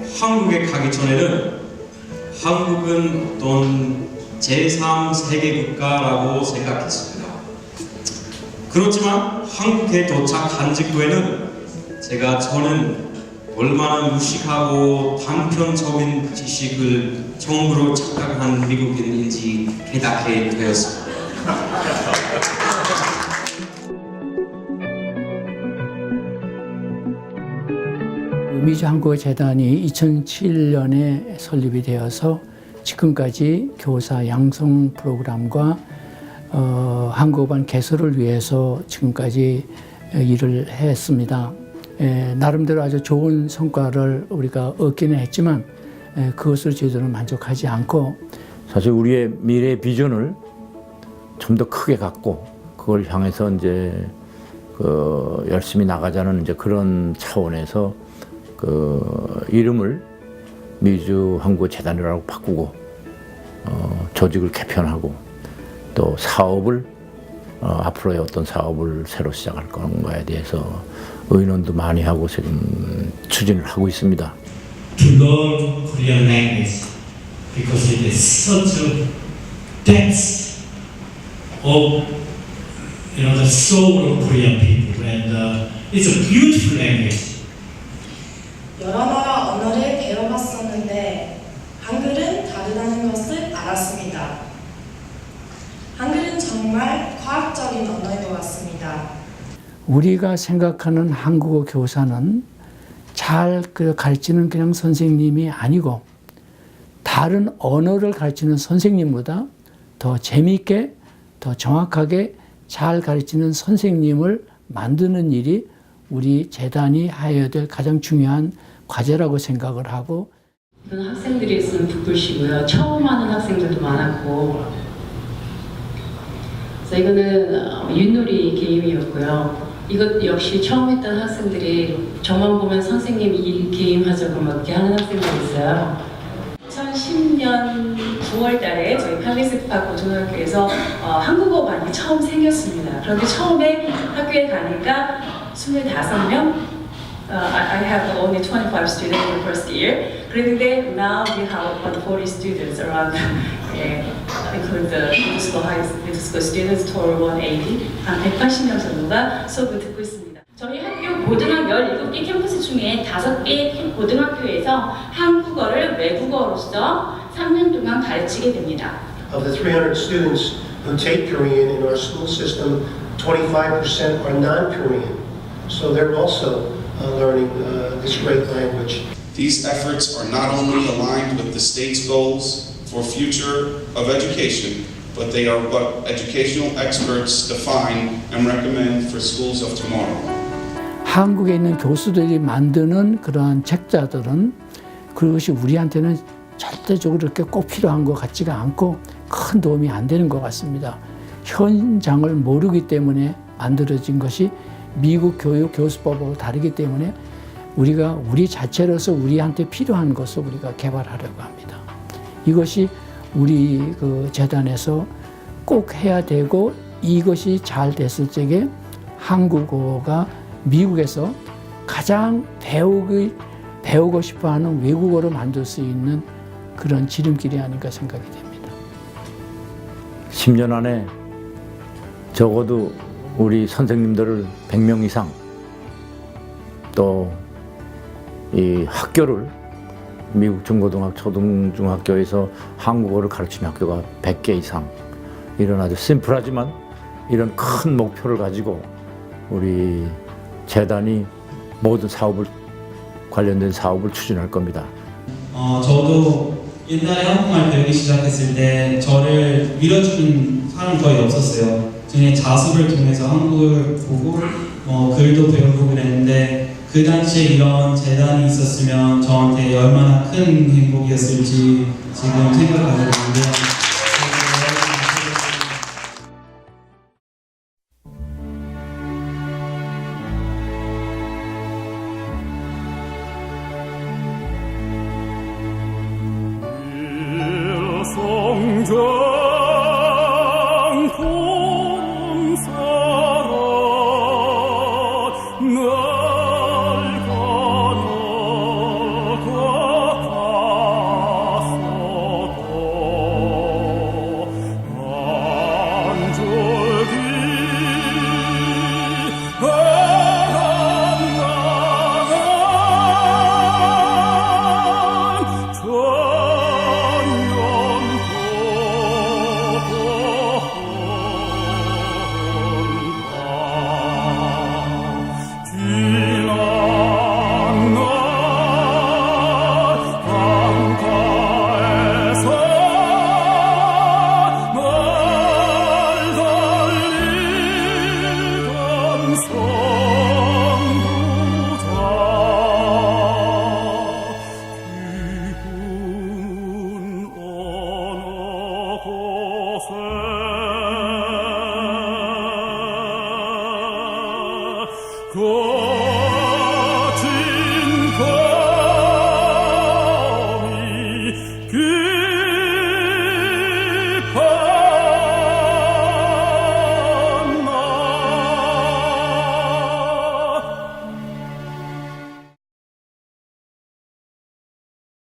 한국에 가기 전에는 한국은 어떤 제3세계 국가라고 생각했습니다. 그렇지만 한국에 도착한 직후에는 제가 저는 얼마나 무식하고 단편적인 지식을 처음으로 착각한 미국인인지 깨닫게 되었습니다. 미주한국어재단이 2007년에 설립이 되어서 지금까지 교사 양성 프로그램과 어, 한국어반 개설을 위해서 지금까지 일을 했습니다. 에, 나름대로 아주 좋은 성과를 우리가 얻기는 했지만 에, 그것을 저희들은 만족하지 않고 사실 우리의 미래 비전을 좀 더 크게 갖고 그걸 향해서 이제 그 열심히 나가자는 이제 그런 차원에서 그 이름을 미주 한국 재단이라고 바꾸고 어, 조직을 개편하고 또 사업을 어, 앞으로의 어떤 사업을 새로 시작할 건가에 대해서 의논도 많이 하고 지금 추진을 하고 있습니다. to learn Korean language because it is such a depth of you know the soul of Korean people and uh, it's a beautiful language. 여러 나라 언어를 배워봤었는데 한글은 다르다는 것을 알았습니다. 한글은 정말 과학적인 언어인 것 같습니다. 우리가 생각하는 한국어 교사는 잘그 가르치는 그냥 선생님이 아니고 다른 언어를 가르치는 선생님보다 더 재미있게 더 정확하게 잘 가르치는 선생님을 만드는 일이 우리 재단이 하여야 될 가장 중요한 과제라고 생각을 하고 이건 학생들이 쓰는 붓글씨고요. 처음 하는 학생들도 많았고. 그래서 이거는 어, 윷놀이 게임이었고요. 이것 역시 처음 했던 학생들이 저만 보면 선생님 이 게임 하자고 막 하는 학생들이 있어요. 2010년 9월 달에 저희 팔리스파 고등학교에서 어, 한국어 반이 처음 생겼습니다. 그런데 처음에 학교에 가니까 25명 Uh, I have only 25 students in the first year. 그랬는데 now we have about 40 students around, 예, include the middle school, high middle school students, total 180. 한 180명 정도가 수업을 듣고 있습니다. 저희 학교 고등학 17개 캠퍼스 중에 5개 고등학교에서 한국어를 외국어로서 3년 동안 가르치게 됩니다. Of the 300 students who take Korean in our school system, 25% are non-Korean. So they're also uh, learning uh, this great language. These efforts are not only aligned with the state's goals for future of education, but they are what educational experts define and recommend for schools of tomorrow. 한국에 있는 교수들이 만드는 그러한 책자들은 그것이 우리한테는 절대적으로 이렇게 꼭 필요한 것 같지가 않고 큰 도움이 안 되는 것 같습니다. 현장을 모르기 때문에 만들어진 것이 미국 교육 교수법하고 다르기 때문에 우리가 우리 자체로서 우리한테 필요한 것을 우리가 개발하려고 합니다. 이것이 우리 그 재단에서 꼭 해야 되고 이것이 잘 됐을 적에 한국어가 미국에서 가장 배우기, 배우고 싶어 하는 외국어로 만들 수 있는 그런 지름길이 아닌가 생각이 됩니다. 10년 안에 적어도 우리 선생님들을 100명 이상 또 이 학교를 미국 중고등학교, 초등중학교에서 한국어를 가르치는 학교가 100개 이상 이런 아주 심플하지만 이런 큰 목표를 가지고 우리 재단이 모든 사업을 관련된 사업을 추진할 겁니다. 어, 저도 옛날에 한국말 배우기 시작했을 때 저를 밀어주는 사람 거의 없었어요. 중에 자습을 통해서 한국을 보고 뭐 글도 배우고 그랬는데 그 당시에 이런 재단이 있었으면 저한테 얼마나 큰 행복이었을지 지금 생각하게 되는데 성 고